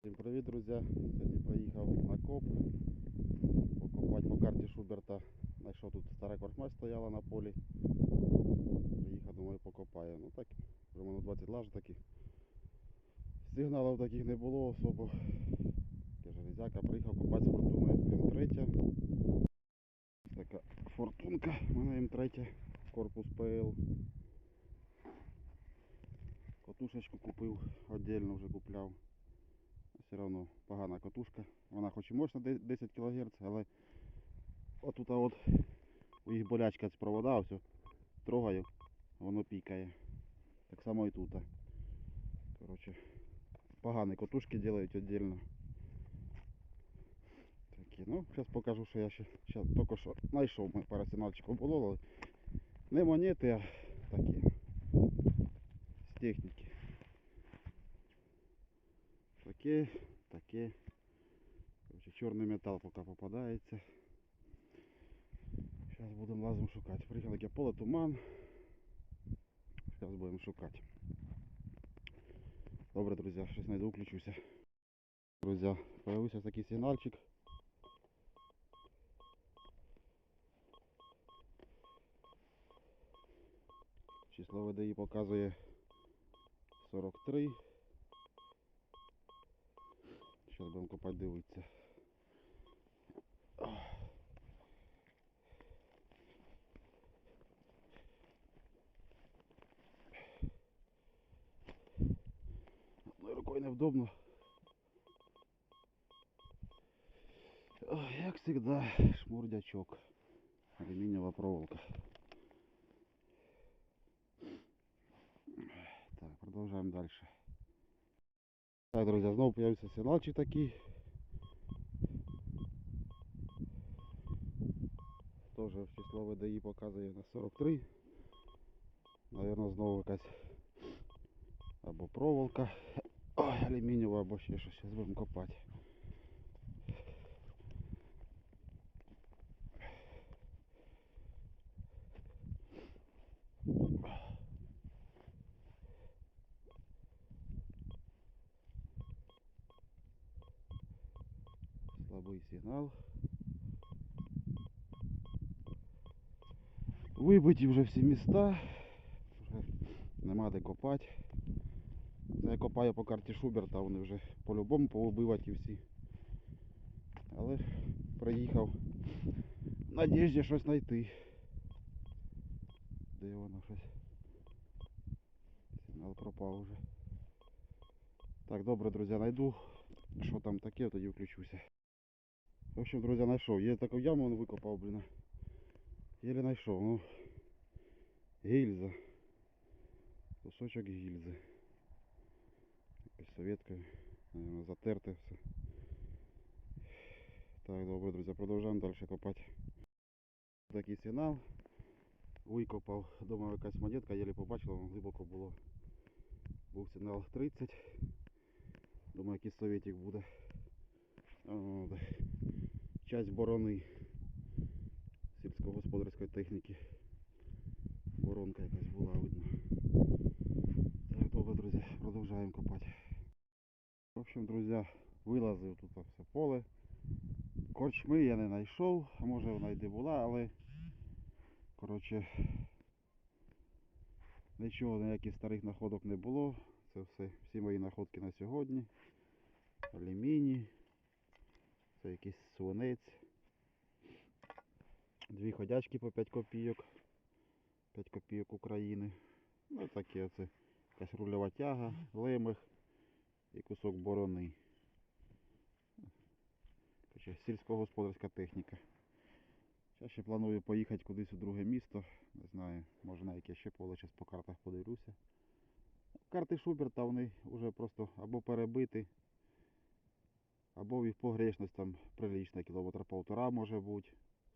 Всім привіт, друзі! Сьогодні приїхав на коп. Покопати по карті Шуберта. Знайшов тут стара квартма стояла на полі. Приїхав, думаю, покопаю. Ну так, вже минут 20 лаж таких. Сигналів таких не було особо. Железяка. Приїхав копати з фортуною М3. Така фортунка. У мене М3, корпус ПЛ. Котушечку купив, віддільно вже купляв. Все одно погана катушка. Вона хоч і мощна 10 кГц, але отут от у їх болячка з провода, все трогаю, воно пікає. Так само і тут. Коротше, погані катушки делають віддільно. Такі, ну, зараз покажу, що я ще щас, тільки що знайшов ми пару сигнальчиків було, не монети, а такі з техніки. Таке, таке. Короче, чорний метал поки попадається. Зараз будемо лазом шукати. Приїхали таке поле, туман. Зараз будемо шукати. Добре, друзі, щось знайду, включуся. Друзі, появився такий сигнальчик. Число ВДІ показує 43. Зараз будемо копати дивитися. Одною рукою невдобно. Ой, як завжди, шмурдячок. Алюмінієва проволока. Так, продовжуємо далі. Так, друзі, знову появився сигналчик такий. Теж в число ВДІ показує на 43. Наверно, знову якась або проволока. Ой, алюмінієва, або ще щось. Зараз будемо копати. Слабий сигнал. Вибиті вже всі міста. Нема де копати. Це я копаю по карті Шуберта, вони вже по-любому повибиваті всі. Але приїхав в надіжді щось знайти. Де воно щось? Сигнал пропав уже. Так, добре, друзі, знайду. Що там таке, тоді включуся. В общем, друзі, знайшов. Є таку яму, він викопав, блін. Єле знайшов. Ну, гільза. Кусочок гільзи. Якась совєткою. Наверное, затерте все. Так, добре, друзі, продовжуємо далі копати. Такий сигнал. Викопав. Думаю, якась монетка, єле побачив, воно глибоко було. Був сигнал 30. Думаю, якийсь совєтик буде. О, да. Часть борони сільськогосподарської техніки. Боронка якась була видно. Так, добре, друзі, продовжуємо копати. В общем, друзі, вилазив тут все поле. Корчми я не знайшов, а може вона й де була, але коротше нічого, ніяких старих знаходок не було. Це все, всі мої знаходки на сьогодні. Алюміній. Це якийсь свинець. Дві ходячки по 5 копійок. 5 копійок України. Ну таке оце. Якась рульова тяга, лемех і кусок борони. Короче, сільськогосподарська техніка. Зараз ще планую поїхати кудись у друге місто. Не знаю, може на яке ще поле, зараз по картах подивлюся. Карти Шуберта вони вже просто або перебиті, або їх погрешність там прилична, кілометра півтора може бути,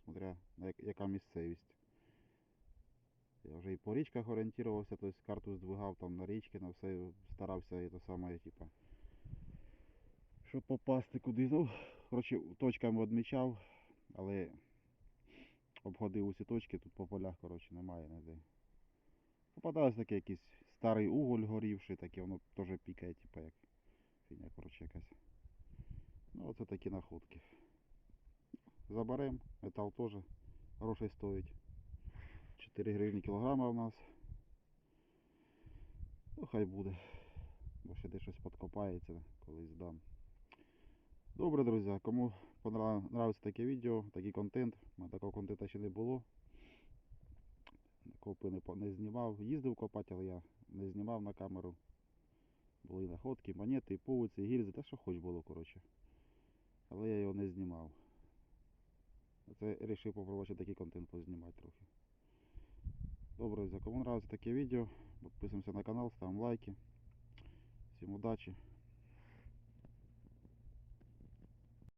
смотря на яка місцевість. Я вже і по річках орієнтувався, тобто карту здвигав там на річки, на все старався і то саме, типа, щоб попасти куди. Ну, коротше, точками відмічав, але обходив усі точки, тут по полях, коротше, немає ніде. Попадалось таке якийсь старий уголь горівший, таке воно теж пікає, типа як фігня, коротше, якась. Оце такі находки. Заберем, метал теж грошей стоїть. 4 гривні кілограма у нас. Ну хай буде. Бо ще десь щось подкопається, колись здам. Добре, друзі, кому понравилось таке відео, такий контент. У мене такого контенту ще не було. Копи не, не знімав. Їздив копати, але я не знімав на камеру. Були находки, монети, пуиці, гільзи, та що хоч було, коротше. Але я його не знімав. Це вирішив попробувати такий контент познімати трохи. Добре, друзі, кому нравиться таке відео, підписуємося на канал, ставимо лайки. Всім удачі.